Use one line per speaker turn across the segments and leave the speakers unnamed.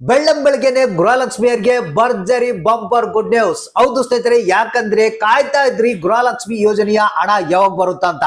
ಬೆಳ್ಳಂಬೆಳಗ್ಗೆನೆ ಗೃಹಲಕ್ಷ್ಮಿಯರಿಗೆ ಭರ್ಜರಿ bumper good news. ಹೌದು ಸ್ನೇಹಿತರೆ, ಯಾಕಂದ್ರೆ ಕಾಯ್ತಾ ಇದ್ರಿ ಗೃಹಲಕ್ಷ್ಮಿ ಯೋಜನೆಯ ಹಣ ಯಾವಾಗ ಬರುತ್ತಾ ಅಂತ.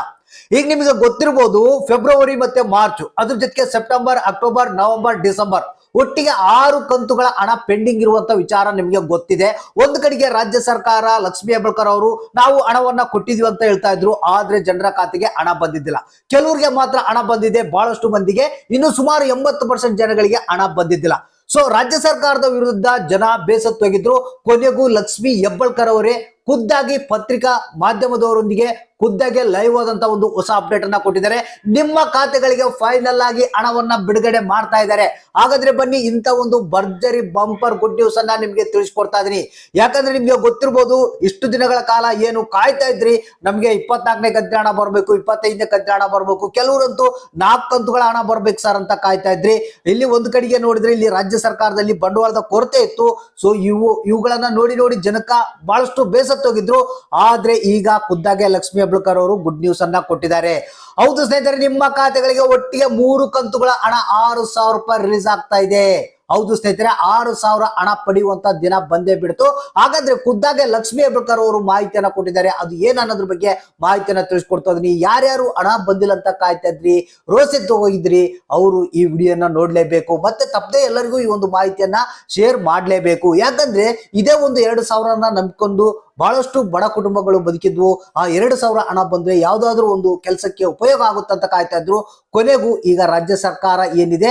ಈಗ ನಿಮಗೆ ಗೊತ್ತಿರಬಹುದು ಫೆಬ್ರವರಿ ಮತ್ತೆ ಮಾರ್ಚ್, ಅದ್ರ ಜೊತೆಗೆ ಸೆಪ್ಟೆಂಬರ್, ಅಕ್ಟೋಬರ್, ನವೆಂಬರ್, ಡಿಸೆಂಬರ್ ಒಟ್ಟಿಗೆ ಆರು ಕಂತುಗಳ ಹಣ ಪೆಂಡಿಂಗ್ ಇರುವಂತ ವಿಚಾರ ನಿಮಗೆ ಗೊತ್ತಿದೆ. ಒಂದು ಕಡೆಗೆ ರಾಜ್ಯ ಸರ್ಕಾರ, ಲಕ್ಷ್ಮೀ ಹೆಬ್ಬಳ್ಕರ್ ಅವರು, ನಾವು ಹಣವನ್ನ ಕೊಟ್ಟಿದ್ವಿ ಅಂತ ಹೇಳ್ತಾ ಇದ್ರು, ಆದ್ರೆ ಜನರ ಖಾತೆಗೆ ಹಣ ಬಂದಿದ್ದಿಲ್ಲ. ಕೆಲವರಿಗೆ ಮಾತ್ರ ಹಣ ಬಂದಿದೆ, ಬಹಳಷ್ಟು ಮಂದಿಗೆ, ಇನ್ನು ಸುಮಾರು ಎಂಬತ್ತು ಪರ್ಸೆಂಟ್ ಜನಗಳಿಗೆ ಹಣ ಬಂದಿದ್ದಿಲ್ಲ. ಸೊ ರಾಜ್ಯ ಸರ್ಕಾರದ ವಿರುದ್ಧ ಜನ ಬೇಸತ್ತೋಗಿದ್ರು. ಕೊನೆಗೂ ಲಕ್ಷ್ಮಿ ಹೆಬ್ಬಳ್ಕರ್ ಅವರೇ ಖುದ್ದಾಗಿ ಪತ್ರಿಕಾ ಮಾಧ್ಯಮದವರೊಂದಿಗೆ ಖುದ್ದಾಗಿ ಲೈವ್ ಆದಂತ ಒಂದು ಹೊಸ ಅಪ್ಡೇಟ್ ಅನ್ನ ಕೊಟ್ಟಿದ್ದಾರೆ. ನಿಮ್ಮ ಖಾತೆಗಳಿಗೆ ಫೈನಲ್ ಆಗಿ ಹಣವನ್ನ ಬಿಡುಗಡೆ ಮಾಡ್ತಾ ಇದ್ದಾರೆ. ಹಾಗಾದ್ರೆ ಬನ್ನಿ ಇಂತ ಒಂದು ಭರ್ಜರಿ ಬಂಪರ್ ಗುಡ್ ನ್ಯೂಸ್ ಅನ್ನ ನಿಮ್ಗೆ ತಿಳಿಸ್ಕೊಡ್ತಾ ಇದೀನಿ. ಯಾಕಂದ್ರೆ ನಿಮ್ಗೆ ಗೊತ್ತಿರ್ಬೋದು, ಇಷ್ಟು ದಿನಗಳ ಕಾಲ ಏನು ಕಾಯ್ತಾ ಇದ್ರಿ? ನಮ್ಗೆ ಇಪ್ಪತ್ನಾಲ್ಕನೇ ಕಂತಿನ ಹಣ ಬರ್ಬೇಕು, ಇಪ್ಪತ್ತೈದನೇ ಕಂತಿನ ಹಣ ಬರ್ಬೇಕು, ಕೆಲವರಂತೂ ನಾಲ್ಕು ಕಂತುಗಳ ಹಣ ಬರ್ಬೇಕು ಸರ್ ಅಂತ ಕಾಯ್ತಾ ಇದ್ರಿ. ಇಲ್ಲಿ ಒಂದು ಕಡೆಗೆ ನೋಡಿದ್ರೆ ಇಲ್ಲಿ ರಾಜ್ಯ ಸರ್ಕಾರದಲ್ಲಿ ಬಂಡವಾಳದ ಕೊರತೆ ಇತ್ತು. ಸೊ ಇವು, ಇವುಗಳನ್ನ ನೋಡಿ ನೋಡಿ ಜನಕ್ಕ ಬಹಳಷ್ಟು ಬೇಸತ್ತೋಗಿದ್ರು ಆದ್ರೆ ಈಗ ಖುದ್ದಾಗೆ ಲಕ್ಷ್ಮಿ ಹೆಬ್ಳಕರ್ ಅವರು ಗುಡ್ ನ್ಯೂಸ್ ಅನ್ನ ಕೊಟ್ಟಿದ್ದಾರೆ. ಹೌದು ಸ್ನೇಹಿತರೆ, ನಿಮ್ಮ ಖಾತೆಗಳಿಗೆ ಒಟ್ಟಿಗೆ ಮೂರು ಕಂತುಗಳ ಹಣ ಆರು ಸಾವಿರ ರೂಪಾಯಿ ರಿಲೀಸ್ ಆಗ್ತಾ ಇದೆ. ಹೌದು ಸ್ನೇಹಿತರೆ, ಆರು ಸಾವಿರ ಹಣ ಪಡೆಯುವಂತ ದಿನ ಬಂದೇ ಬಿಡ್ತು. ಹಾಗಾದ್ರೆ ಖುದ್ದಾಗೆ ಲಕ್ಷ್ಮೀ ಹೆಬ್ಳಕರ್ ಅವರು ಮಾಹಿತಿಯನ್ನ ಕೊಟ್ಟಿದ್ದಾರೆ. ಅದು ಏನ್ ಅನ್ನೋದ್ರ ಬಗ್ಗೆ ಮಾಹಿತಿಯನ್ನ ತಿಳಿಸ್ಕೊಡ್ತಾ ಇದೀನಿ ಯಾರ್ಯಾರು ಹಣ ಬಂದಿಲ್ಲ ಅಂತ ಕಾಯ್ತಾ ಇದ್ರಿ, ರೋಸೆತ್ತು ಹೋಗಿದ್ರಿ, ಅವರು ಈ ವಿಡಿಯೋನ ನೋಡ್ಲೇಬೇಕು. ಮತ್ತೆ ತಪ್ಪದೆ ಎಲ್ಲರಿಗೂ ಈ ಒಂದು ಮಾಹಿತಿಯನ್ನ ಶೇರ್ ಮಾಡ್ಲೇಬೇಕು. ಯಾಕಂದ್ರೆ ಇದೇ ಒಂದು ಎರಡು ಸಾವಿರನ ನಂಬಿಕೊಂಡು ಬಹಳಷ್ಟು ಬಡ ಕುಟುಂಬಗಳು ಬದುಕಿದ್ವು. ಆ ಎರಡು ಸಾವಿರ ಹಣ ಬಂದ್ರೆ ಯಾವ್ದಾದ್ರು ಒಂದು ಕೆಲಸಕ್ಕೆ ಉಪಯೋಗ ಆಗುತ್ತಂತ ಕಾಯ್ತಾ ಇದ್ರು. ಕೊನೆಗೂ ಈಗ ರಾಜ್ಯ ಸರ್ಕಾರ ಏನಿದೆ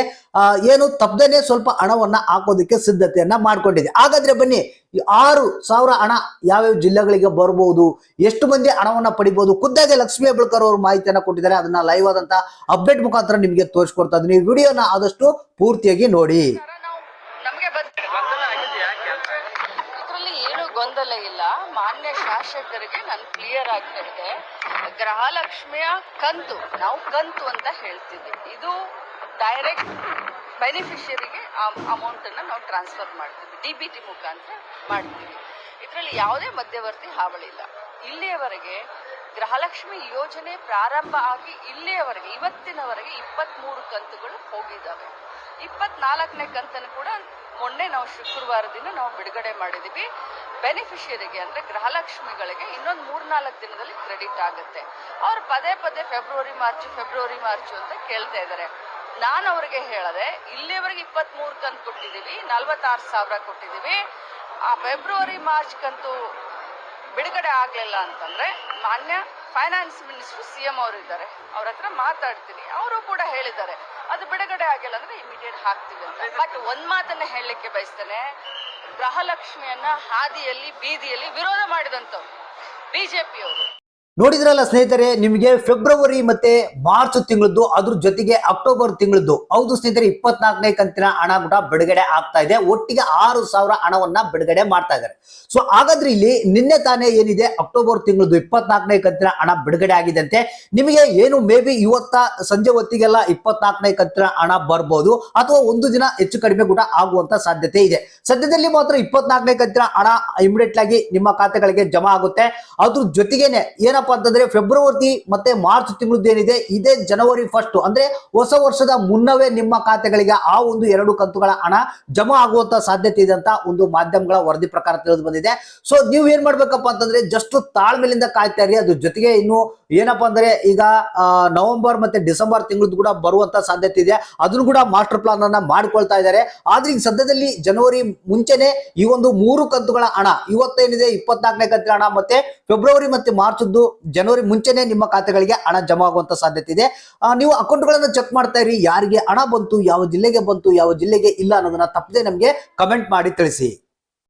ಏನು ತಪ್ಪದೇನೆ ಸ್ವಲ್ಪ ಹಣವನ್ನ ಹಾಕೋದಕ್ಕೆ ಸಿದ್ಧತೆಯನ್ನ ಮಾಡ್ಕೊಂಡಿದೆ. ಹಾಗಾದ್ರೆ ಬನ್ನಿ ಈ ಆರು ಸಾವಿರ ಹಣ ಯಾವ್ಯಾವ ಜಿಲ್ಲೆಗಳಿಗೆ ಬರಬಹುದು ಎಷ್ಟು ಮಂದಿ ಹಣವನ್ನ ಪಡಿಬಹುದು ಖುದ್ದಾಗಿ ಲಕ್ಷ್ಮೀ ಹೆಬ್ಳಕರ್ ಅವರು ಮಾಹಿತಿಯನ್ನ ಕೊಟ್ಟಿದ್ದಾರೆ ಅದನ್ನ ಲೈವ್ ಆದಂತ ಅಪ್ಡೇಟ್ ಮುಖಾಂತರ ನಿಮಗೆ ತೋರಿಸ್ಕೊಡ್ತಾ ಇದ್ದೀನಿ. ವಿಡಿಯೋನ ಆದಷ್ಟು ಪೂರ್ತಿಯಾಗಿ ನೋಡಿ.
ಗೊಂದಲ ಆಗಿದೆ ಯಾಕೆ ಅಂತ?
ಇದರಲ್ಲಿ ಏನು ಗೊಂದಲ ಇಲ್ಲ. ಮಾನ್ಯ ಶಾಸಕರಿಗೆ ನಾನು ಕ್ಲಿಯರ್ ಆಗಿ ಹೇಳಿದೆ. ಗೃಹಲಕ್ಷ್ಮಿಯ ಕಂತು ನಾವು ಕಂತು ಅಂತ ಹೇಳ್ತೀವಿ ಇದು ಡೈರೆಕ್ಟ್ ಬೆನಿಫಿಷಿಯರಿಗೆ ಅಮೌಂಟ್ ಅನ್ನ ನಾವು ಟ್ರಾನ್ಸ್ಫರ್ ಮಾಡ್ತೀವಿ. ಡಿ ಬಿ ಟಿ ಮುಖಾಂತರ ಮಾಡ್ತೀವಿ. ಇದರಲ್ಲಿ ಯಾವುದೇ ಮಧ್ಯವರ್ತಿ ಹಾವಳಿ ಇಲ್ಲ. ಇಲ್ಲಿಯವರೆಗೆ ಗೃಹಲಕ್ಷ್ಮಿ ಯೋಜನೆ ಪ್ರಾರಂಭ ಆಗಿ ಇಲ್ಲಿಯವರೆಗೆ, ಇವತ್ತಿನವರೆಗೆ ಇಪ್ಪತ್ತ್ಮೂರು ಕಂತುಗಳು ಹೋಗಿದ್ದಾವೆ. ಇಪ್ಪತ್ನಾಲ್ಕನೇ ಕಂತನ್ನು ಕೂಡ ಮೊನ್ನೆ ನಾವು ಶುಕ್ರವಾರ ದಿನ ನಾವು ಬಿಡುಗಡೆ ಮಾಡಿದ್ದೀವಿ. ಬೆನಿಫಿಷಿಯರಿಗೆ ಅಂದರೆ ಗೃಹಲಕ್ಷ್ಮಿಗಳಿಗೆ ಇನ್ನೊಂದು ಮೂರ್ನಾಲ್ಕು ದಿನದಲ್ಲಿ ಕ್ರೆಡಿಟ್ ಆಗುತ್ತೆ. ಅವ್ರು ಪದೇ ಪದೇ ಫೆಬ್ರವರಿ ಮಾರ್ಚ್ ಫೆಬ್ರವರಿ ಮಾರ್ಚ್ ಅಂತ ಕೇಳ್ತಾ ಇದ್ದಾರೆ. ನಾನು ಅವ್ರಿಗೆ ಹೇಳದೆ ಇಲ್ಲಿಯವರೆಗೆ ಇಪ್ಪತ್ತ್ಮೂರು ಕಂತು ಕೊಟ್ಟಿದ್ದೀವಿ, ನಲ್ವತ್ತಾರು ಸಾವಿರ ಕೊಟ್ಟಿದ್ದೀವಿ. ಆ ಫೆಬ್ರವರಿ ಮಾರ್ಚ್ ಕಂತು ಬಿಡುಗಡೆ ಆಗಲಿಲ್ಲ ಅಂತಂದ್ರೆ, ಮಾನ್ಯ ಫೈನಾನ್ಸ್ ಮಿನಿಸ್ಟರ್ ಸಿ ಎಂ ಅವರು ಇದ್ದಾರೆ. ಅವ್ರ ಹತ್ರ ಮಾತಾಡ್ತೀನಿ. ಅವರು ಕೂಡ ಹೇಳಿದ್ದಾರೆ, ಅದು ಬಿಡುಗಡೆ ಆಗಿಲ್ಲ ಅಂದ್ರೆ ಇಮಿಡಿಯೇಟ್ ಹಾಕ್ತೀವಿ ಅಂತ. ಬಟ್ ಒಂದ್ ಮಾತನ್ನ ಹೇಳಲಿಕ್ಕೆ ಬಯಸ್ತೇನೆ, ಗೃಹಲಕ್ಷ್ಮಿಯನ್ನ ಹಾದಿಯಲ್ಲಿ, ಬೀದಿಯಲ್ಲಿ ವಿರೋಧ ಮಾಡಿದಂಥವ್ರು ಬಿಜೆಪಿಯವರು
ನೋಡಿದ್ರಲ್ಲ ಸ್ನೇಹಿತರೆ, ನಿಮಗೆ ಫೆಬ್ರವರಿ ಮತ್ತೆ ಮಾರ್ಚ್ ತಿಂಗಳದ್ದು, ಅದ್ರ ಜೊತೆಗೆ ಅಕ್ಟೋಬರ್ ತಿಂಗಳದ್ದು. ಹೌದು ಸ್ನೇಹಿತರೆ, ಇಪ್ಪತ್ನಾಲ್ಕನೇ ಕಂತಿನ ಹಣ ಕೂಡ ಬಿಡುಗಡೆ ಆಗ್ತಾ ಇದೆ. ಒಟ್ಟಿಗೆ ಆರು ಸಾವಿರ ಹಣವನ್ನ ಬಿಡುಗಡೆ ಮಾಡ್ತಾ ಇದ್ದಾರೆ. ಸೊ ಹಾಗಾದ್ರೆ ಇಲ್ಲಿ ನಿನ್ನೆ ತಾನೇ ಏನಿದೆ? ಅಕ್ಟೋಬರ್ ತಿಂಗಳದ್ದು ಇಪ್ಪತ್ನಾಲ್ಕನೇ ಕಂತಿನ ಹಣ ಬಿಡುಗಡೆ ಆಗಿದಂತೆ ನಿಮಗೆ ಏನು ಮೇ ಬಿ ಇವತ್ತ, ಸಂಜೆ ಹೊತ್ತಿಗೆಲ್ಲ ಇಪ್ಪತ್ನಾಲ್ಕನೇ ಕಂತಿನ ಹಣ ಬರ್ಬೋದು? ಅಥವಾ ಒಂದು ದಿನ ಹೆಚ್ಚು ಕಡಿಮೆ ಕೂಡ ಆಗುವಂತ ಸಾಧ್ಯತೆ ಇದೆ. ಸದ್ಯದಲ್ಲಿ ಮಾತ್ರ ಇಪ್ಪತ್ನಾಲ್ಕನೇ ಕಂತಿನ ಹಣ ಇಮಿಡಿಯೇಟ್ ಆಗಿ ನಿಮ್ಮ ಖಾತೆಗಳಿಗೆ ಜಮಾ ಆಗುತ್ತೆ. ಅದ್ರ ಜೊತೆಗೇನೆ ಏನಪ್ಪಾ ಅಂತಂದ್ರೆ ಫೆಬ್ರವರಿ ಮತ್ತೆ ಮಾರ್ಚ್ ತಿಂಗಳದ್ದು ಏನಿದೆ, ಇದೇ ಜನವರಿ ಫಸ್ಟ್ ಅಂದ್ರೆ ಹೊಸ ವರ್ಷದ ಮುನ್ನವೇ ನಿಮ್ಮ ಖಾತೆಗಳಿಗೆ ಆ ಒಂದು ಎರಡು ಕಂತುಗಳ ಹಣ ಜಮಾ ಆಗುವಂತ ಸಾಧ್ಯತೆ ಇದೆ ಅಂತ ಒಂದು ಮಾಧ್ಯಮಗಳ ವರದಿ ಪ್ರಕಾರ ತಿಳಿದು ಬಂದಿದೆ. ಸೊ ನೀವು ಏನ್ ಮಾಡ್ಬೇಕಪ್ಪ ಅಂತಂದ್ರೆ ಜಸ್ಟ್ ತಾಳ್ಮೆಲಿಂದ ಕಾಯ್ತಾ ಇರಿ. ಅದ್ರ ಜೊತೆಗೆ ಇನ್ನು ಏನಪ್ಪಾ ಅಂದ್ರೆ ಈಗ ನವೆಂಬರ್ ಮತ್ತೆ ಡಿಸೆಂಬರ್ ತಿಂಗಳದ್ದು ಕೂಡ ಬರುವಂತ ಸಾಧ್ಯತೆ ಇದೆ. ಅದನ್ನು ಕೂಡ ಮಾಸ್ಟರ್ ಪ್ಲಾನ್ ಅನ್ನ ಮಾಡ್ಕೊಳ್ತಾ ಇದ್ದಾರೆ. ಆದ್ರೆ ಈಗ ಸದ್ಯದಲ್ಲಿ ಜನವರಿ ಮುಂಚೆನೆ ಈ ಒಂದು ಮೂರು ಕಂತುಗಳ ಹಣ, ಇವತ್ತೇನಿದೆ ಇಪ್ಪತ್ನಾಲ್ಕನೇ ಕಂತಿನ ಹಣ ಮತ್ತೆ ಫೆಬ್ರವರಿ ಮತ್ತೆ ಮಾರ್ಚ್ದು ಜನವರಿ ಮುಂಚೆನೆ ನಿಮ್ಮ ಖಾತೆಗಳಿಗೆ ಹಣ ಜಮಾ ಆಗುವಂತ ಸಾಧ್ಯತೆ ಇದೆ. ನೀವು ಅಕೌಂಟ್ಗಳನ್ನ ಚೆಕ್ ಮಾಡ್ತಾ ಇರಿ. ಯಾರಿಗೆ ಹಣ ಬಂತು, ಯಾವ ಜಿಲ್ಲೆಗೆ ಬಂತು, ಯಾವ ಜಿಲ್ಲೆಗೆ ಇಲ್ಲ ಅನ್ನೋದನ್ನ ತಪ್ಪದೆ ನಮಗೆ ಕಮೆಂಟ್ ಮಾಡಿ ತಿಳಿಸಿ.